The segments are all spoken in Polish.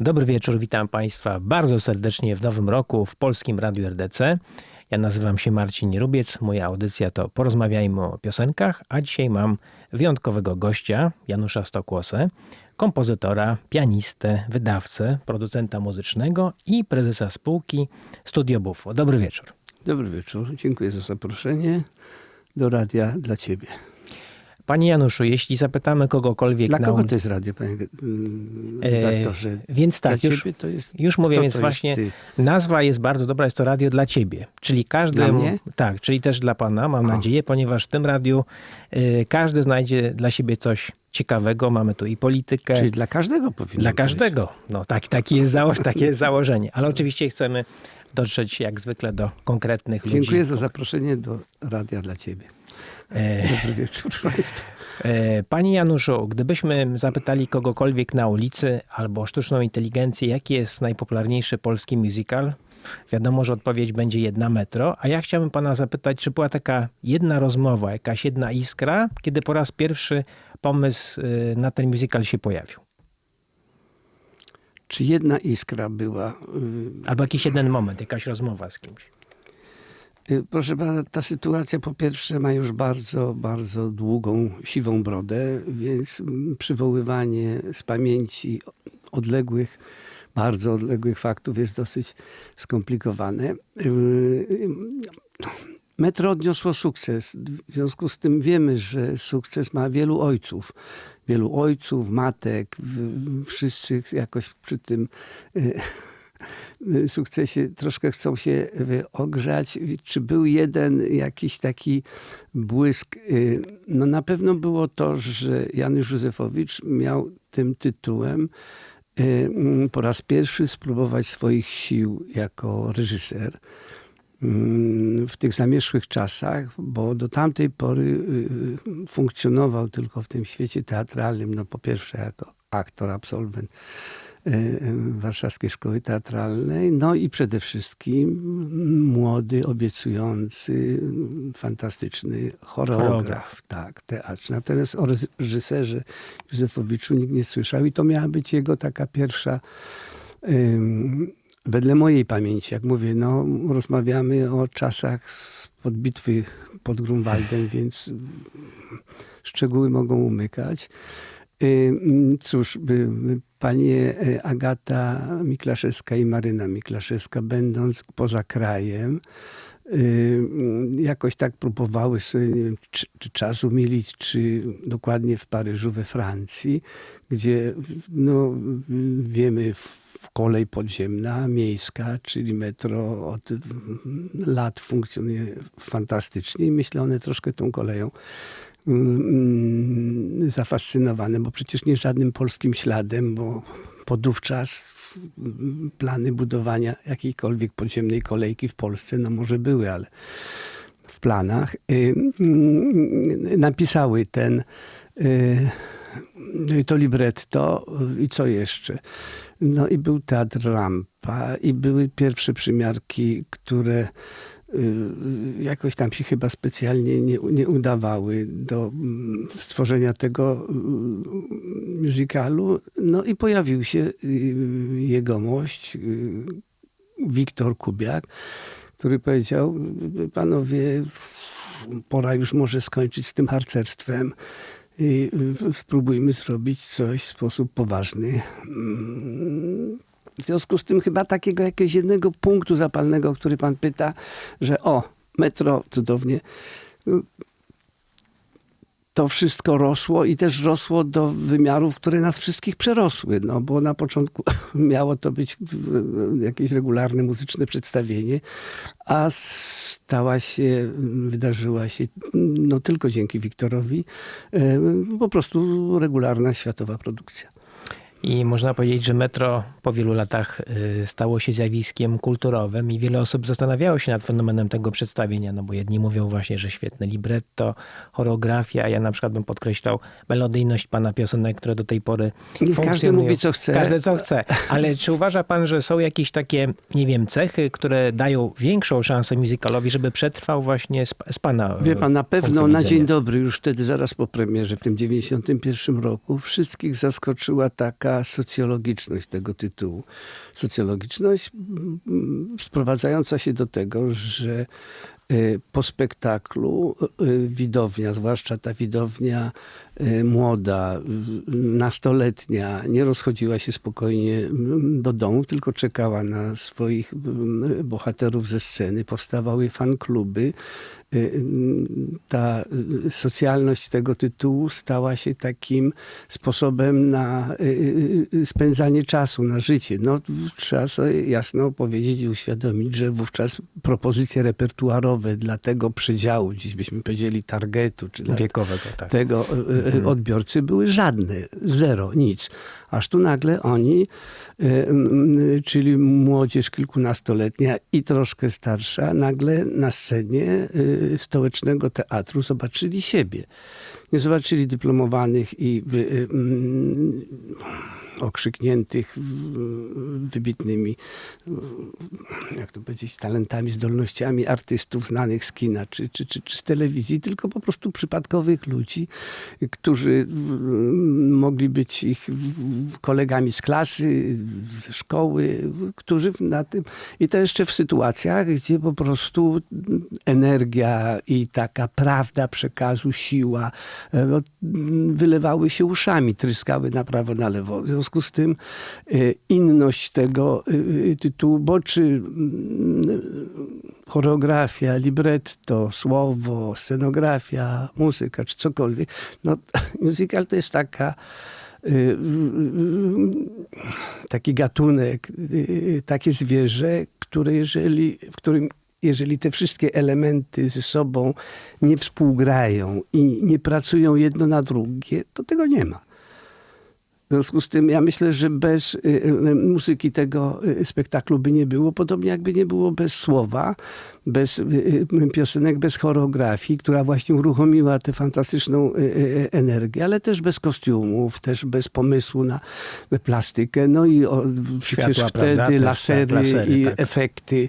Dobry wieczór, witam Państwa bardzo serdecznie w nowym roku w Polskim Radiu RDC. Ja nazywam się Marcin Rubiec, moja audycja to Porozmawiajmy o piosenkach, a dzisiaj mam wyjątkowego gościa, Janusza Stokłosę, kompozytora, pianistę, wydawcę, producenta muzycznego i prezesa spółki Studio Bufo. Dobry wieczór. Dobry wieczór, dziękuję za zaproszenie do radia dla Ciebie. Panie Januszu, jeśli zapytamy kogokolwiek Dla na kogo uli- to jest radio, panie E, redaktorze? Więc tak, już, jest... już mówię, kto więc właśnie ty? nazwa jest bardzo dobra, jest to radio dla ciebie. Czyli każdy. Dla mnie? Tak, czyli też dla pana, mam O. nadzieję, ponieważ w tym radiu y, każdy znajdzie dla siebie coś ciekawego. Mamy tu i politykę. Czyli dla każdego powinno Dla być. każdego. No tak, taki jest zało- takie jest założenie. Ale oczywiście chcemy dotrzeć jak zwykle do konkretnych ludzi. Dziękuję za zaproszenie do radia dla Ciebie. E, Dobry wieczór Państwu. E, Panie Januszu, gdybyśmy zapytali kogokolwiek na ulicy albo sztuczną inteligencję, jaki jest najpopularniejszy polski musical, wiadomo, że odpowiedź będzie jedna metro, a ja chciałbym pana zapytać, czy była taka jedna rozmowa, jakaś jedna iskra, kiedy po raz pierwszy pomysł y, na ten musical się pojawił? Czy jedna iskra była? y, Albo jakiś jeden moment, jakaś rozmowa z kimś. Y, Proszę pana, ta sytuacja po pierwsze ma już bardzo, bardzo długą, siwą brodę, więc mm, przywoływanie z pamięci odległych, bardzo odległych faktów jest dosyć skomplikowane. Y, y, Metro odniosło sukces. W związku z tym wiemy, że sukces ma wielu ojców. Wielu ojców, matek, wszyscy jakoś przy tym sukcesie troszkę chcą się y, ogrzać. Czy był jeden jakiś taki błysk? Y, No na pewno było to, że Janusz Józefowicz miał tym tytułem y, mm, po raz pierwszy spróbować swoich sił jako reżyser mm, w tych zamierzchłych czasach, bo do tamtej pory y, funkcjonował tylko w tym świecie teatralnym, no po pierwsze jako aktor, absolwent y, y, Warszawskiej Szkoły Teatralnej, no i przede wszystkim młody, obiecujący, fantastyczny choreograf, Choreograf. tak, teatr. Natomiast o reżyserze Józefowiczu nikt nie słyszał i to miała być jego taka pierwsza ym, wedle mojej pamięci, jak mówię, no, rozmawiamy o czasach spod bitwy pod Grunwaldem, więc szczegóły mogą umykać. Cóż, panie e, Agata Miklaszewska i Maryna Miklaszewska, będąc poza krajem, ym, jakoś tak próbowały sobie, nie wiem, czy, czy czas umilić, czy dokładnie w Paryżu, we Francji, gdzie no, wiemy, kolej podziemna, miejska, czyli metro od lat funkcjonuje fantastycznie i myślę, one troszkę tą koleją mm, zafascynowane, bo przecież nie żadnym polskim śladem, bo podówczas mm, plany budowania jakiejkolwiek podziemnej kolejki w Polsce, no może były, ale w planach, y, mm, napisały ten y, to libretto i co jeszcze? No i był teatr Rampa i były pierwsze przymiarki, które jakoś tam się chyba specjalnie nie, nie udawały do mm, stworzenia tego y, musicalu. No i pojawił się y, jegomość, y, Wiktor Kubiak, który powiedział, panowie, pora już może skończyć z tym harcerstwem i y, spróbujmy zrobić coś w sposób poważny. W związku z tym chyba takiego jakiegoś jednego punktu zapalnego, o który pan pyta, że o, metro, cudownie. To wszystko rosło i też rosło do wymiarów, które nas wszystkich przerosły, no bo na początku miało to być jakieś regularne muzyczne przedstawienie, a stała się, wydarzyła się, no tylko dzięki Wiktorowi, e, po prostu regularna światowa produkcja. I można powiedzieć, że metro po wielu latach y, stało się zjawiskiem kulturowym i wiele osób zastanawiało się nad fenomenem tego przedstawienia, no bo jedni mówią właśnie, że świetne libretto, choreografia, ja na przykład bym podkreślał melodyjność pana piosenek, które do tej pory Niech każdy funkcjonują. mówi, co chce. Każdy co chce, ale czy uważa pan, że są jakieś takie, nie wiem, cechy, które dają większą szansę musicalowi, żeby przetrwał właśnie z, z pana Wie pan, na pewno na dzień dobry, już wtedy zaraz po premierze w tym 91 roku, wszystkich zaskoczyła taka taka socjologiczność tego tytułu. Socjologiczność mm, sprowadzająca się do tego, że y, po spektaklu y, widownia, zwłaszcza ta widownia y, młoda, nastoletnia, nie rozchodziła się spokojnie mm, do domu, tylko czekała na swoich mm, bohaterów ze sceny. Powstawały fankluby. Y, Ta socjalność tego tytułu stała się takim sposobem na y, y, spędzanie czasu, na życie. No, trzeba sobie jasno powiedzieć i uświadomić, że wówczas propozycje repertuarowe dla tego przedziału, dziś byśmy powiedzieli targetu, czy dla Wiekowego, tak. tego y, odbiorcy były żadne, zero, nic. Aż tu nagle oni, y, czyli młodzież kilkunastoletnia i troszkę starsza, nagle na scenie y, stołecznego teatru zobaczyli siebie. Nie zobaczyli dyplomowanych i y, okrzykniętych wybitnymi jak to powiedzieć, talentami, zdolnościami artystów znanych z kina czy, czy, czy, czy z telewizji, tylko po prostu przypadkowych ludzi, którzy mogli być ich kolegami z klasy, ze szkoły, którzy na tym i to jeszcze w sytuacjach, gdzie po prostu energia i taka prawda przekazu, siła e, wylewały się uszami, tryskały na prawo, na lewo. Związku z tym e, inność tego e, tytułu, bo czy mm, choreografia, libretto, słowo, scenografia, muzyka, czy cokolwiek, no musical to jest taka taki gatunek, takie zwierzę, które jeżeli, w którym jeżeli te wszystkie elementy ze sobą nie współgrają i nie pracują jedno na drugie, to tego nie ma. W związku z tym ja myślę, że bez y, y, muzyki tego y, spektaklu by nie było, podobnie jakby nie było bez słowa, bez piosenek, bez choreografii, która właśnie uruchomiła tę fantastyczną energię, ale też bez kostiumów, też bez pomysłu na plastykę. No i o, przecież Światła, wtedy prawda? Lasery, tak, lasery, i tak. efekty.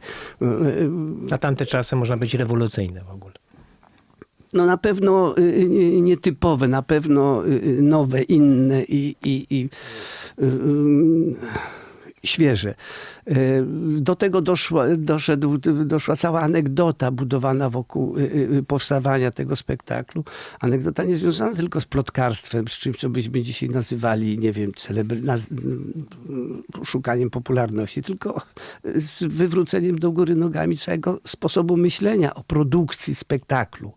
Na tamte czasy można być rewolucyjne w ogóle. No na pewno y, y, nietypowe, na pewno y, nowe, inne i, i, i świeże. Y, Do tego doszła, doszedł, doszła cała anegdota budowana wokół powstawania tego spektaklu. Anegdota nie związana tylko z plotkarstwem, z czymś, co byśmy dzisiaj nazywali, nie wiem, celebry, naz, szukaniem popularności, tylko z wywróceniem do góry nogami całego sposobu myślenia o produkcji spektaklu.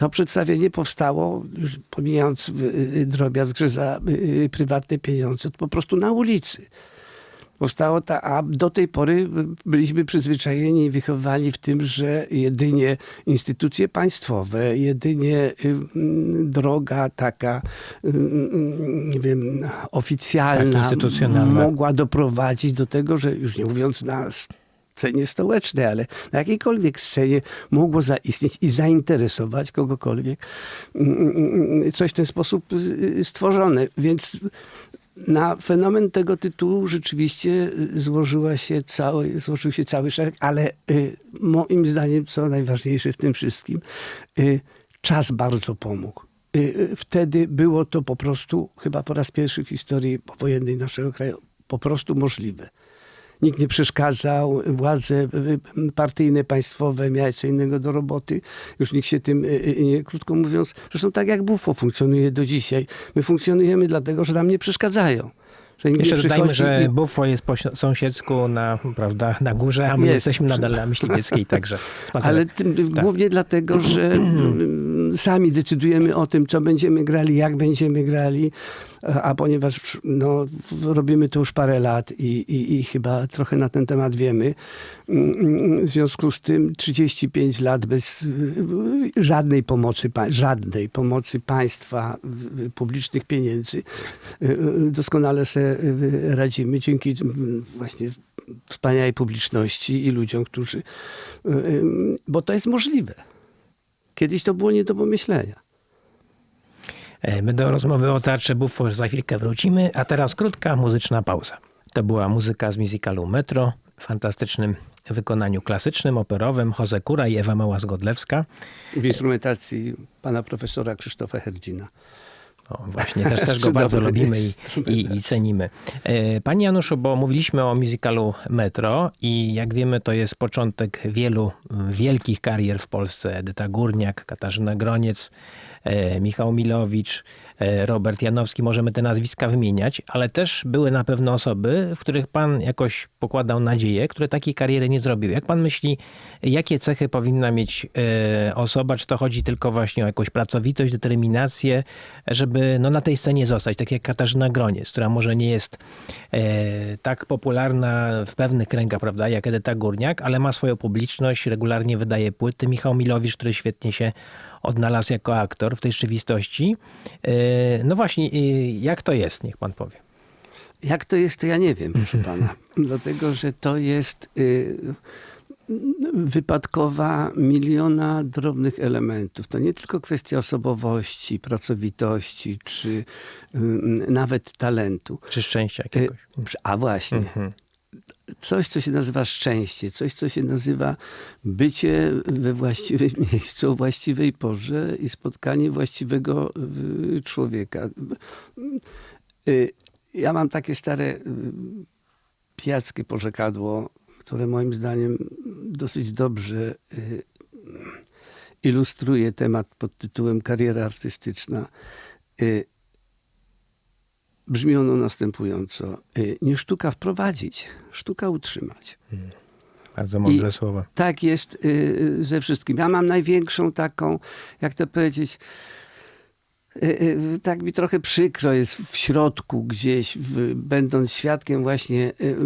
To przedstawienie powstało, już pomijając y, y, drobiazg, że za y, prywatne pieniądze, to po prostu na ulicy. Powstało ta, a do tej pory byliśmy przyzwyczajeni i wychowani w tym, że jedynie instytucje państwowe, jedynie droga taka, nie wiem, oficjalna, Tak, mogła doprowadzić do tego, że już nie mówiąc na scenie stołecznej, ale na jakiejkolwiek scenie mogło zaistnieć i zainteresować kogokolwiek mm, mm, coś w ten sposób y, stworzone. Więc na fenomen tego tytułu rzeczywiście złożyła się cały, złożył się cały szereg, ale y, moim zdaniem, co najważniejsze w tym wszystkim, y, czas bardzo pomógł. Y, y, Wtedy było to po prostu, chyba po raz pierwszy w historii powojennej naszego kraju, po prostu możliwe. Nikt nie przeszkadzał, władze y, partyjne, państwowe miały co innego do roboty. Już nikt się tym, y, y, nie, krótko mówiąc, zresztą tak jak BUFO funkcjonuje do dzisiaj. My funkcjonujemy dlatego, że nam nie przeszkadzają. Że Jeszcze dodajmy, że i- Bufo jest po si- sąsiedzku na, prawda, na górze, a my Jest. jesteśmy nadal na Myśliwieckiej, także spacerem. Ale tym, Tak. głównie dlatego, że mm, sami decydujemy o tym, co będziemy grali, jak będziemy grali, a, a ponieważ no, robimy to już parę lat i, i, i chyba trochę na ten temat wiemy, mm, w związku z tym 35 lat bez żadnej pomocy, żadnej pomocy państwa, publicznych pieniędzy, y, y, doskonale sobie radzimy dzięki mm, właśnie wspaniałej publiczności i ludziom, którzy. Bo to jest możliwe. Kiedyś to było nie do pomyślenia. E, My do rozmowy o teatrze Buffo za chwilkę wrócimy, a teraz krótka muzyczna pauza. To była muzyka z musicalu Metro w fantastycznym wykonaniu klasycznym, operowym Jose Kura i Ewa Mała-Zgodlewska. W instrumentacji pana profesora Krzysztofa Herdzina. O, właśnie, też, też go bardzo lubimy i, i, i cenimy. E, Panie Januszu, bo mówiliśmy o musicalu Metro i jak wiemy, to jest początek wielu wielkich karier w Polsce. Edyta Górniak, Katarzyna Groniec, e, Michał Milowicz, e, Robert Janowski. Możemy te nazwiska wymieniać, ale też były na pewno osoby, w których pan jakoś pokładał nadzieję, które takiej kariery nie zrobiły. Jak pan myśli, jakie cechy powinna mieć e, osoba? Czy to chodzi tylko właśnie o jakąś pracowitość, determinację, żeby no, na tej scenie zostać, tak jak Katarzyna Groniec, która może nie jest e, tak popularna w pewnych kręgach, prawda, jak Edyta Górniak, ale ma swoją publiczność, regularnie wydaje płyty. Michał Milowicz, który świetnie się odnalazł jako aktor w tej rzeczywistości. E, no właśnie, e, jak to jest, niech pan powie. Jak to jest, to ja nie wiem, proszę pana. Dlatego, że to jest y, wypadkowa miliona drobnych elementów. To nie tylko kwestia osobowości, pracowitości, czy y, nawet talentu. Czy szczęścia Y, jakiegoś. A właśnie. Mhm. Coś, co się nazywa szczęście, coś, co się nazywa bycie we właściwym miejscu, o właściwej porze i spotkanie właściwego y, człowieka. Y, Ja mam takie stare y, pijackie porzekadło, które moim zdaniem dosyć dobrze ilustruje temat pod tytułem kariera artystyczna. Y, Brzmi ono następująco. Y, Nie sztuka wprowadzić, sztuka utrzymać. Bardzo mądre słowa. Tak jest y, ze wszystkim. Ja mam największą taką, jak to powiedzieć, y, y, tak mi trochę przykro jest w środku gdzieś, w, będąc świadkiem właśnie y,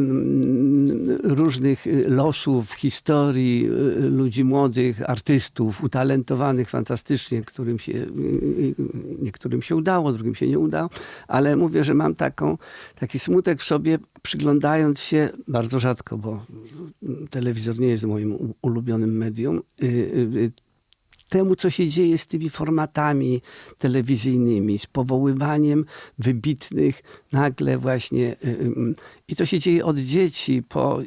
różnych y, losów, historii y, ludzi młodych, artystów, utalentowanych fantastycznie, którym się, y, y, niektórym się udało, drugim się nie udało, ale mówię, że mam taką, taki smutek w sobie, przyglądając się bardzo rzadko, bo telewizor nie jest moim ulubionym medium, y, y, y, temu, co się dzieje z tymi formatami telewizyjnymi, z powoływaniem wybitnych nagle właśnie. y, y, I to się dzieje od dzieci po,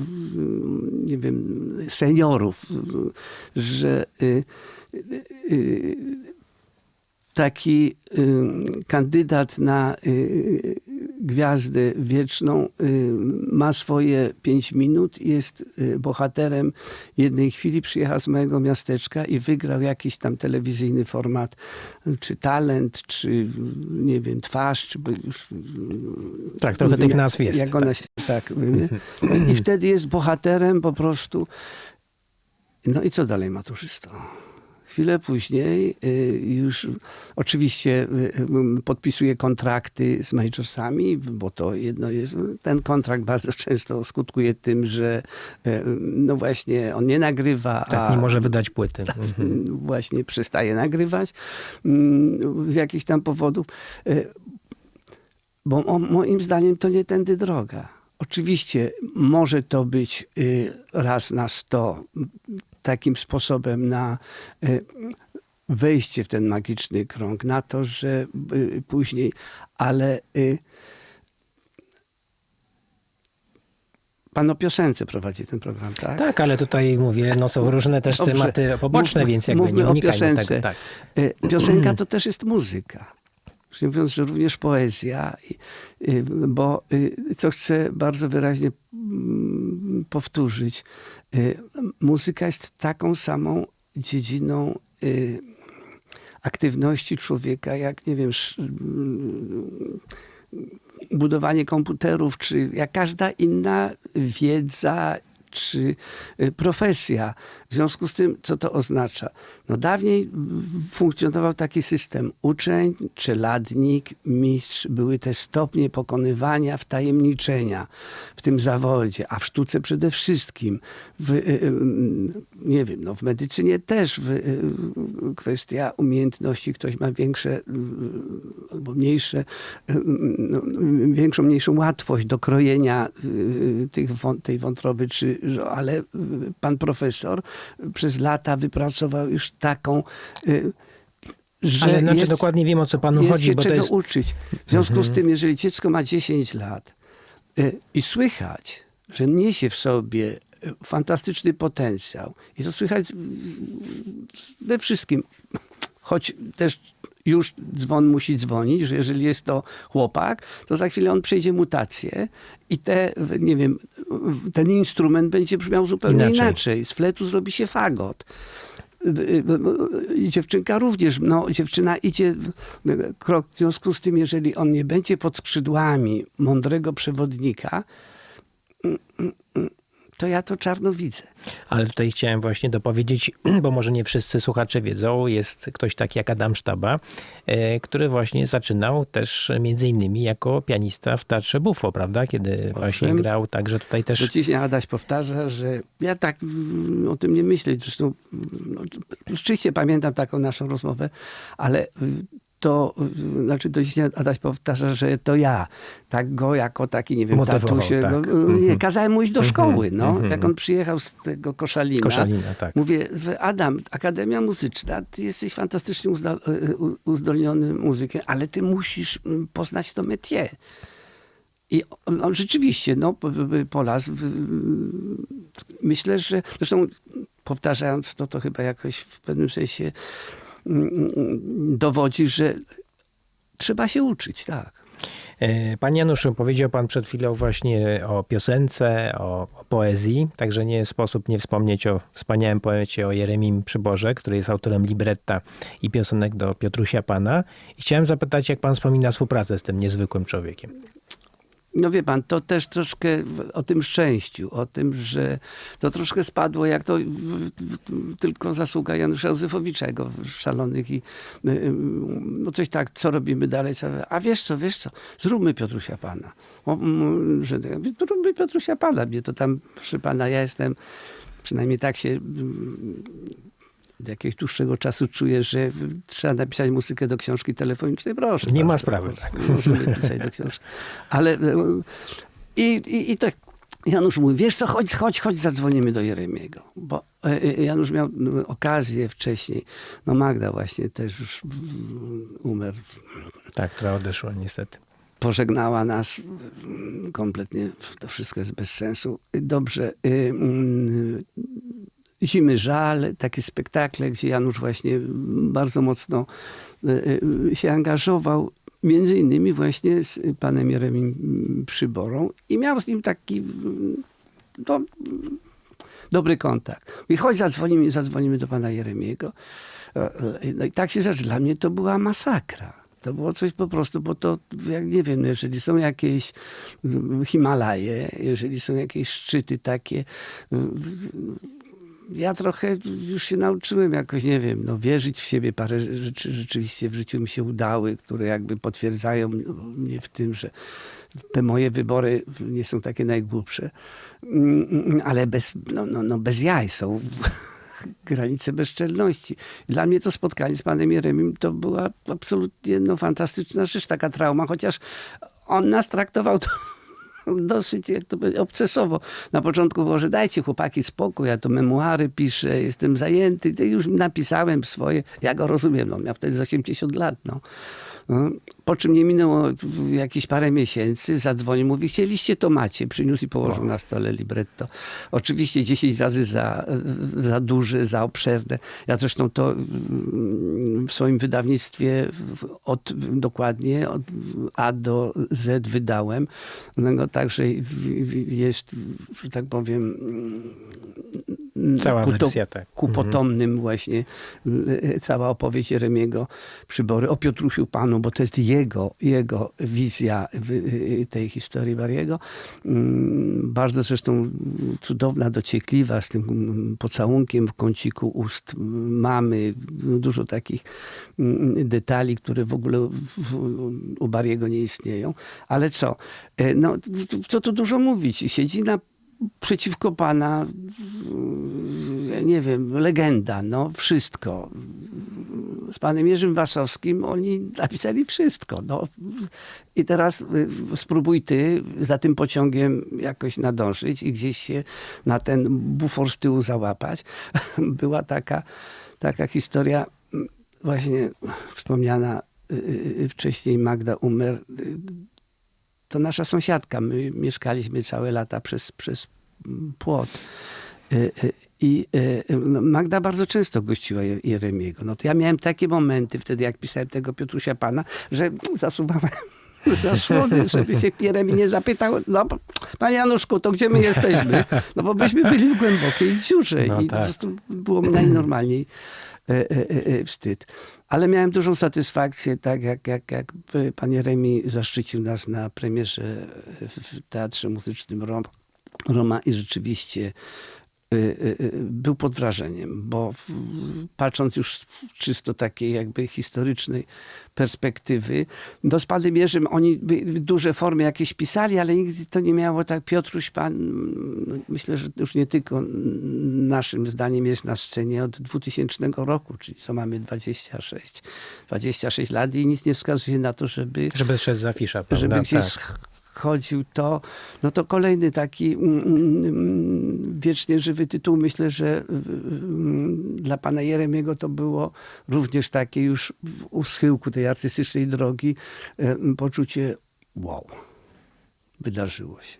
nie wiem, seniorów, że y, y, y, taki y, kandydat na y, gwiazdę wieczną y, ma swoje pięć minut, jest y, bohaterem jednej chwili, przyjechał z mojego miasteczka i wygrał jakiś tam telewizyjny format, czy talent, czy nie wiem, twarz, czy już... Tak, trochę tych nazw jest. Jak ona się, tak. I wtedy jest bohaterem po prostu. No i co dalej maturzysto? Chwilę później y, już oczywiście y, y, podpisuje kontrakty z majorsami, bo to jedno jest, ten kontrakt bardzo często skutkuje tym, że no właśnie on nie nagrywa, Tak, nie może wydać płyty. Mhm. właśnie przestaje nagrywać mm, z jakichś tam powodów. Bo moim zdaniem to nie tędy droga. Oczywiście może to być raz na sto takim sposobem na y, wejście w ten magiczny krąg, na to, że y, później, ale y, pan o piosence prowadzi ten program, tak? Tak, ale tutaj mówię, no są różne też Dobrze. tematy poboczne, Mówmy- więc jakby mówmy nie o unikajmy piosence. tego. Tak. Y, Piosenka to też jest muzyka. Mówiąc, że również poezja, bo co chcę bardzo wyraźnie mm, powtórzyć, muzyka jest taką samą dziedziną y, aktywności człowieka, jak nie wiem, mm, budowanie komputerów, czy jak każda inna wiedza czy y, profesja. W związku z tym, co to oznacza? No dawniej funkcjonował taki system uczeń, czeladnik, mistrz. Były te stopnie pokonywania wtajemniczenia w tym zawodzie, a w sztuce przede wszystkim. W, y, y, nie wiem, no w medycynie też w, y, kwestia umiejętności. Ktoś ma większe albo mniejsze, no, większą, mniejszą łatwość do krojenia tych, tej wątroby, czy, ale pan profesor przez lata wypracował już taką, y, że Ale znaczy jest, dokładnie wiem o co panu jest chodzi, się bo to czego jest... Mhm. uczyć. W związku z tym, jeżeli dziecko ma 10 lat y, i słychać, że niesie w sobie y, fantastyczny potencjał i to słychać we wszystkim, choć też już dzwon musi dzwonić, że jeżeli jest to chłopak, to za chwilę on przejdzie mutację i te, nie wiem, ten instrument będzie brzmiał zupełnie Inaczej. inaczej. Z fletu zrobi się fagot. Dziewczynka również, no dziewczyna idzie krok, w związku z tym, jeżeli on nie będzie pod skrzydłami mądrego przewodnika, to ja to czarno widzę. Ale tutaj chciałem właśnie dopowiedzieć, bo może nie wszyscy słuchacze wiedzą, jest ktoś taki jak Adam Sztaba, e, który właśnie zaczynał też między innymi jako pianista w Teatrze Buffo, prawda? Kiedy właśnie grał, także tutaj też... Dzisiaj Adaś powtarza, że ja tak o tym nie myślę. Zresztą no, rzeczywiście pamiętam taką naszą rozmowę, ale y, to, y, znaczy do dzisiaj Adaś powtarza, że to ja. Tak go jako taki, nie wiem, Motywował, tatusie, tak. no, Mhm. nie, kazałem mu iść do szkoły. No. mhm. Jak on przyjechał z tego Koszalina, Koszalina, tak. Mówię, Adam, Akademia Muzyczna, ty jesteś fantastycznie y, u- uzdolniony muzykiem, ale ty musisz mm, poznać to métier. I on, on rzeczywiście, no, po- po- Polas, myślę, że, zresztą powtarzając to, to chyba jakoś w pewnym sensie dowodzi, że trzeba się uczyć, tak. E, Panie Januszu, powiedział pan przed chwilą właśnie o piosence, o, o poezji, także nie sposób nie wspomnieć o wspaniałym poecie, o Jeremim Przyborze, który jest autorem libretta i piosenek do Piotrusia Pana. I chciałem zapytać, jak pan wspomina współpracę z tym niezwykłym człowiekiem. No wie pan, to też troszkę o tym szczęściu, o tym, że to troszkę spadło, jak to w, w, tylko zasługa Janusza Józefowicza, jego szalonych i y, y, no coś tak, co robimy dalej, co, a wiesz co, wiesz co, zróbmy Piotrusia Pana. O, że, zróbmy Piotrusia Pana, mnie to tam, proszę pana, ja jestem, przynajmniej tak się od jakiegoś dłuższego czasu czuję, że trzeba napisać muzykę do książki telefonicznej, proszę. Nie ma bardzo, sprawy, proszę, tak. Możemy pisać do książki. Ale e, i, i, i tak Janusz mówi, wiesz co, chodź, chodź, chodź, zadzwonimy do Jeremiego. Bo e, e, Janusz miał okazję wcześniej, no Magda właśnie też już umarł, Tak, która odeszła niestety. pożegnała nas kompletnie, to wszystko jest bez sensu. Dobrze, y, Zimy Żal, takie spektakle, gdzie Janusz właśnie bardzo mocno y, y, się angażował, między innymi właśnie z panem Jeremim Przyborą i miał z nim taki no, dobry kontakt. I chodź zadzwonimy, zadzwonimy do pana Jeremiego. E, No i tak się zaczęło. Dla mnie to była masakra. To było coś po prostu, bo to, jak nie wiem, jeżeli są jakieś Himalaje, jeżeli są jakieś szczyty takie, ja trochę już się nauczyłem jakoś, nie wiem, no, wierzyć w siebie. Parę rzeczy rzeczywiście w życiu mi się udały, które jakby potwierdzają mnie w tym, że te moje wybory nie są takie najgłupsze. Mm, Ale bez, no, no, no bez jaj są granice bezczelności. Dla mnie to spotkanie z panem Jeremim to była absolutnie no, fantastyczna rzecz, taka trauma, chociaż on nas traktował to dosyć jak to powiedzieć, obcesowo. Na początku było, że dajcie chłopaki spokój, ja to memuary piszę, jestem zajęty, już napisałem swoje. Ja go rozumiem, no, miał wtedy z 80 lat. No. No, Po czym nie minęło jakieś parę miesięcy, zadzwonił, mówi, chcieliście, to macie. Przyniósł i położył na stole libretto. Oczywiście 10 razy za, za duże, za obszerne. Ja zresztą to mm, w swoim wydawnictwie od, dokładnie od A do Z wydałem. No, także jest, że tak powiem, Cała ku to- wersja, tak. ku potomnym właśnie y, cała opowieść Jeremiego Przybory o Piotrusiu Panu, bo to jest jego, jego wizja y, tej historii Bariego. Mm, Bardzo zresztą cudowna, dociekliwa, z tym mm, pocałunkiem w kąciku ust mamy. Dużo takich mm, detali, które w ogóle u Bariego nie istnieją. Ale co? E, No, co tu dużo mówić? Siedzi na przeciwko pana, nie wiem, legenda, no wszystko. Z panem Jerzym Wasowskim oni napisali wszystko. No. I teraz y, spróbuj ty za tym pociągiem jakoś nadążyć i gdzieś się na ten bufor z tyłu załapać. Była taka, taka historia, mm, właśnie wspomniana y, y, wcześniej Magda Umer, to nasza sąsiadka. My mieszkaliśmy całe lata przez, przez płot. E, e, I e, Magda bardzo często gościła Je- Jeremiego. No to ja miałem takie momenty wtedy, jak pisałem tego Piotrusia Pana, że zasuwałem zasłony, żeby się Jeremi nie zapytał, no panie Januszku, to gdzie my jesteśmy? No bo byśmy byli w głębokiej dziurze No i tak. po prostu było mi najnormalniej wstyd. Ale miałem dużą satysfakcję, tak jak, jak, jak pan zaszczycił nas na premierze w Teatrze Muzycznym Rom, Roma i rzeczywiście był pod wrażeniem, bo w- patrząc już z czysto takiej jakby historycznej perspektywy, do Jerzym oni by- duże formy jakieś pisali, ale nigdy to nie miało tak, Piotruś Pan, no, myślę, że już nie tylko naszym zdaniem jest na scenie od 2000 roku, czyli co mamy 26, 26 lat i nic nie wskazuje na to, żeby Żeby szedł z afisza, prawda? żeby gdzieś Tak. Chodził to, no to kolejny taki mm, mm, wiecznie żywy tytuł. Myślę, że mm, dla pana Jeremiego to było również takie już u schyłku tej artystycznej drogi e, poczucie wow, wydarzyło się.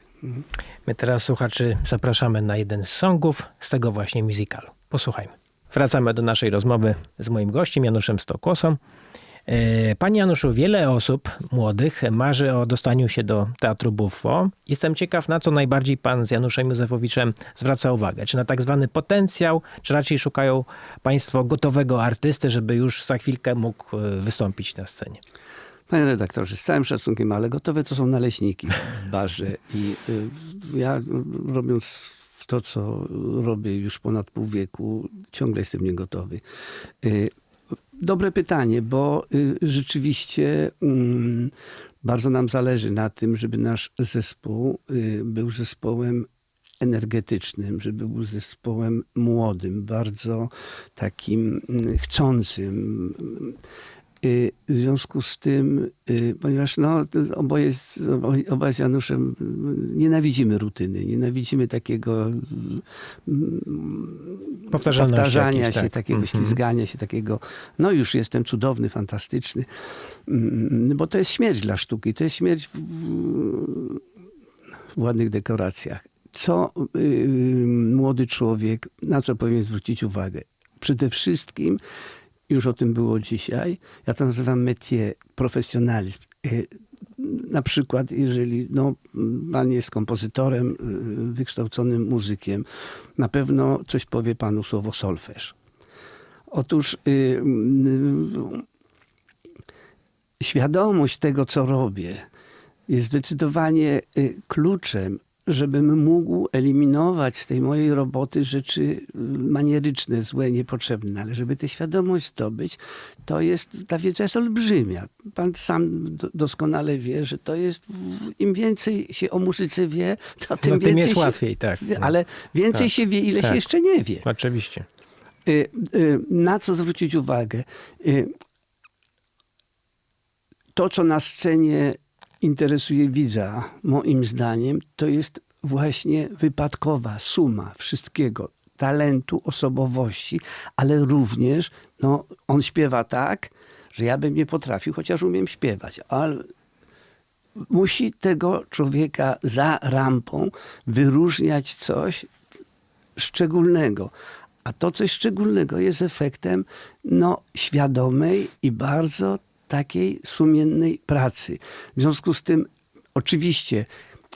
My teraz słuchaczy zapraszamy na jeden z songów z tego właśnie musicalu. Posłuchajmy. Wracamy do naszej rozmowy z moim gościem, Januszem Stokłosą. E, Panie Januszu, wiele osób młodych marzy o dostaniu się do Teatru Buffo. Jestem ciekaw, na co najbardziej pan z Januszem Józefowiczem zwraca uwagę. Czy na tak zwany potencjał, czy raczej szukają państwo gotowego artysty, żeby już za chwilkę mógł e, wystąpić na scenie? Panie redaktorze, z całym szacunkiem, ale gotowe to są naleśniki w barze i y, ja robiąc to, co robię już ponad pół wieku, ciągle jestem niegotowy. Dobre pytanie, bo y, rzeczywiście mm, bardzo nam zależy na tym, żeby nasz zespół y, był zespołem energetycznym, żeby był zespołem młodym, bardzo takim mm, chcącym. Y, W związku z tym, y, ponieważ no, oboje, z, oboj- obaj z Januszem y, nienawidzimy rutyny, nienawidzimy takiego Powtarzalności powtarzania się, tak. takiego Mhm. ślizgania się, takiego, no już jestem cudowny, fantastyczny, Mm, bo to jest śmierć dla sztuki, to jest śmierć w, w ładnych dekoracjach. Co młody człowiek, na co powinien zwrócić uwagę? Przede wszystkim, już o tym było dzisiaj, ja to nazywam métier, profesjonalizm. Y, na przykład, jeżeli no, pan jest kompozytorem, y, wykształconym muzykiem, na pewno coś powie panu słowo solfeż. Otóż y, y, świadomość tego, co robię, jest zdecydowanie y, kluczem, żebym mógł eliminować z tej mojej roboty rzeczy y, manieryczne, złe, niepotrzebne. Ale żeby tę świadomość zdobyć, to jest, ta wiedza jest olbrzymia. Pan sam do, doskonale wie, że to jest, im więcej się o muzyce wie, to tym No, więcej tym jest się, łatwiej, tak. wie, Ale więcej Tak. się wie, ile Tak. się jeszcze nie wie. Oczywiście. Y, y, na co zwrócić uwagę? To, co na scenie interesuje widza, moim zdaniem, to jest właśnie wypadkowa suma wszystkiego. Talentu, osobowości, ale również no, on śpiewa tak, że ja bym nie potrafił, chociaż umiem śpiewać. Ale musi tego człowieka za rampą wyróżniać coś, szczególnego. A to coś szczególnego jest efektem no, świadomej i bardzo takiej sumiennej pracy. W związku z tym, oczywiście,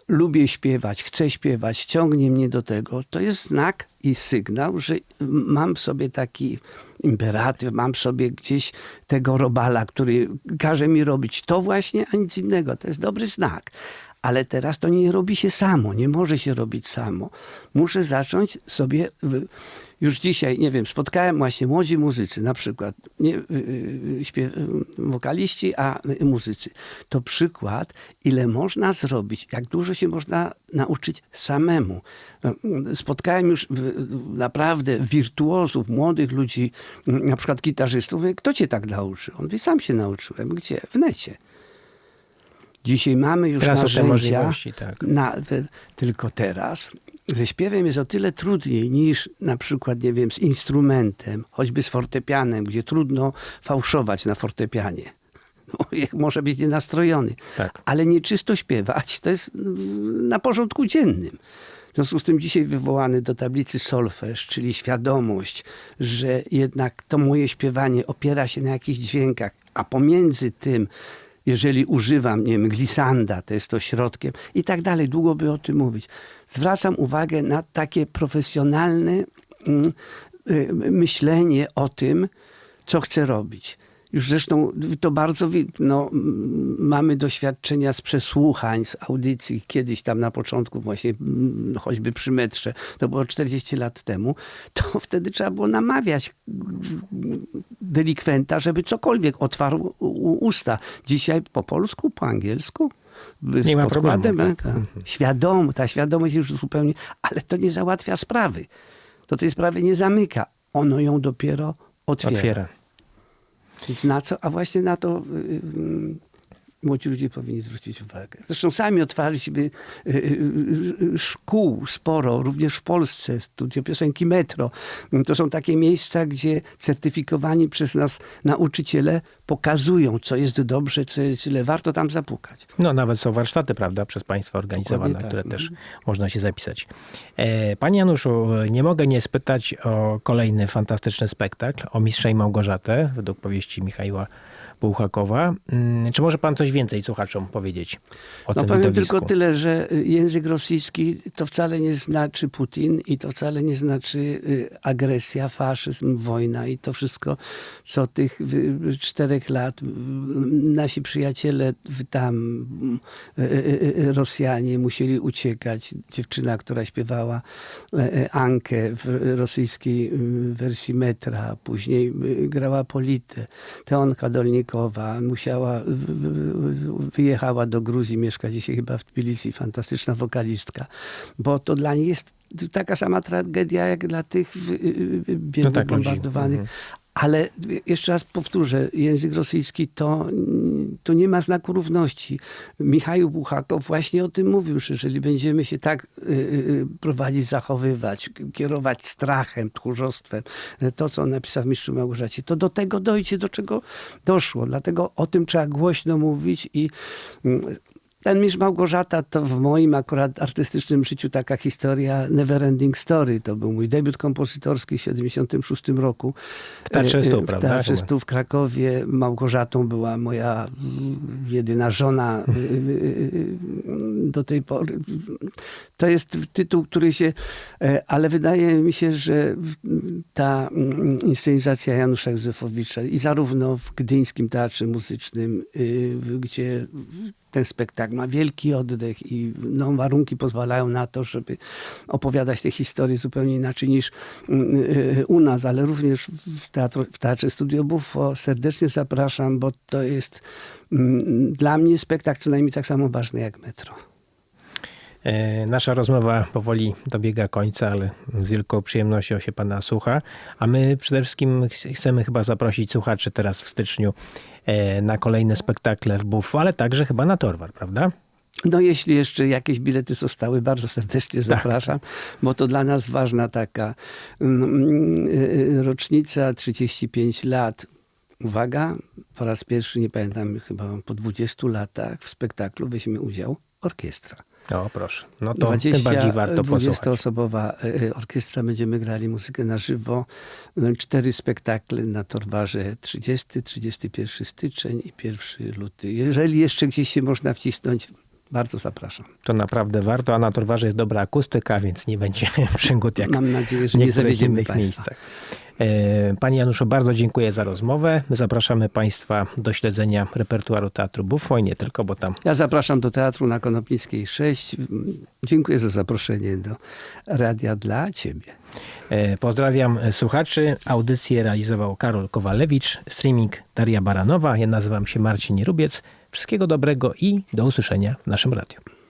lubię śpiewać, chcę śpiewać, ciągnie mnie do tego. To jest znak i sygnał, że mam sobie taki imperatyw, mam sobie gdzieś tego robala, który każe mi robić to właśnie, a nic innego. To jest dobry znak. Ale teraz to nie robi się samo, nie może się robić samo. Muszę zacząć sobie. Już dzisiaj, nie wiem, spotkałem właśnie młodzi muzycy, na przykład nie y, y, śpiew, y, wokaliści, a muzycy. To przykład, ile można zrobić, jak dużo się można nauczyć samemu. Spotkałem już naprawdę wirtuozów, młodych ludzi, na przykład gitarzystów. Kto cię tak nauczył? On mówi, sam się nauczyłem. Gdzie? W necie. Dzisiaj mamy już Teraz narzędzia, tak. na, tylko teraz ze śpiewem jest o tyle trudniej niż na przykład, nie wiem, z instrumentem, choćby z fortepianem, gdzie trudno fałszować na fortepianie. Bo Może być nienastrojony. Tak. Ale nieczysto śpiewać to jest mm, na porządku dziennym. W związku z tym dzisiaj wywołany do tablicy solfeż, czyli świadomość, że jednak to moje śpiewanie opiera się na jakichś dźwiękach, a pomiędzy tym, jeżeli używam, nie wiem, glisanda, to jest to środkiem i tak dalej, długo by o tym mówić. Zwracam uwagę na takie profesjonalne mm, y, myślenie o tym, co chcę robić. Już zresztą to bardzo no, mamy doświadczenia z przesłuchań, z audycji kiedyś tam na początku właśnie choćby przy metrze, to było 40 lat temu, to wtedy trzeba było namawiać delikwenta, żeby cokolwiek otwarł usta. Dzisiaj po polsku, po angielsku. Nie ma podkładem, problemu, tak. Świadom, ta świadomość już zupełnie, ale to nie załatwia sprawy. To tej sprawy nie zamyka. Ono ją dopiero otwiera. Otwiera. Więc na co? A właśnie na to y, y, młodzi ludzie powinni zwrócić uwagę. Zresztą sami otwarliśmy y, y, y, szkół sporo, również w Polsce, studio piosenki Metro. To są takie miejsca, gdzie certyfikowani przez nas nauczyciele pokazują, co jest dobrze, co jest źle. Warto tam zapukać. No nawet są warsztaty, prawda, przez Państwa organizowane, tak. które też można się zapisać. E, Panie Januszu, nie mogę nie spytać o kolejny fantastyczny spektakl, o Mistrza i Małgorzatę, według powieści Michaiła Bułhakowa. Mm, Czy może Pan coś więcej słuchaczom powiedzieć o No tym powiem widowisku? tylko tyle, że język rosyjski to wcale nie znaczy Putin i to wcale nie znaczy y, agresja, faszyzm, wojna i to wszystko, co tych y, czterech lat y, nasi przyjaciele tam, Rosjanie musieli uciekać. Dziewczyna, która śpiewała Ankę w rosyjskiej wersji metra, później grała Politę. Teonka Musiała, wyjechała do Gruzji, mieszka dzisiaj chyba w Tbilisi, fantastyczna wokalistka, bo to dla niej jest taka sama tragedia jak dla tych y, y, biednych No tak, bombardowanych. Mhm. Ale jeszcze raz powtórzę, język rosyjski to, to nie ma znaku równości. Michał Buchakow właśnie o tym mówił, że jeżeli będziemy się tak y, y, prowadzić, zachowywać, kierować strachem, tchórzostwem, to co on napisał w Mistrzu Małgorzacie, to do tego dojdzie, do czego doszło. Dlatego o tym trzeba głośno mówić i mm, ten Mistrz Małgorzata to w moim akurat artystycznym życiu taka historia Neverending Story. To był mój debiut kompozytorski w 76 roku. W Stu, E, e, prawda? W Stu w Krakowie. Małgorzatą była moja jedyna żona y, do tej pory. To jest tytuł, który się... e, Ale wydaje mi się, że ta mm, inscenizacja Janusza Józefowicza i zarówno w Gdyńskim Teatrze Muzycznym, y, gdzie ten spektakl ma wielki oddech i no, warunki pozwalają na to, żeby opowiadać te historie zupełnie inaczej niż mm, y, u nas, ale również w, w Teatrze Studio Buffo. Serdecznie zapraszam, bo to jest mm, dla mnie spektakl co najmniej tak samo ważny jak Metro. E, Nasza rozmowa powoli dobiega końca, ale z wielką przyjemnością się Pana słucha. A my przede wszystkim ch- chcemy chyba zaprosić słuchaczy teraz w styczniu na kolejne spektakle w Buffo, ale także chyba na Torwar, prawda? No jeśli jeszcze jakieś bilety zostały, bardzo serdecznie zapraszam, bo to dla nas ważna taka mm, y, rocznica, 35 lat. Uwaga, po raz pierwszy, nie pamiętam, chyba po 20 latach w spektaklu weźmie udział orkiestra. O, proszę. No to tym bardziej warto posłuchać. 20-osobowa y, orkiestra, będziemy grali muzykę na żywo. Y, Cztery spektakle na Torwarze 30, 31 styczeń i 1 luty. Jeżeli jeszcze gdzieś się można wcisnąć, bardzo zapraszam. To naprawdę warto, a na Torwarze jest dobra akustyka, więc nie będzie przygód jak Mam nadzieję, że nie zawiedziemy Państwa. miejscach. E, Panie Januszu, bardzo dziękuję za rozmowę. Zapraszamy Państwa do śledzenia repertuaru Teatru Buffo i nie tylko, bo tam Ja zapraszam do Teatru na Konopnickiej 6. Dziękuję za zaproszenie do Radia dla Ciebie. E, Pozdrawiam słuchaczy. Audycję realizował Karol Kowalewicz, streaming Daria Baranowa. Ja nazywam się Marcin Rubiec. Wszystkiego dobrego i do usłyszenia w naszym radiu.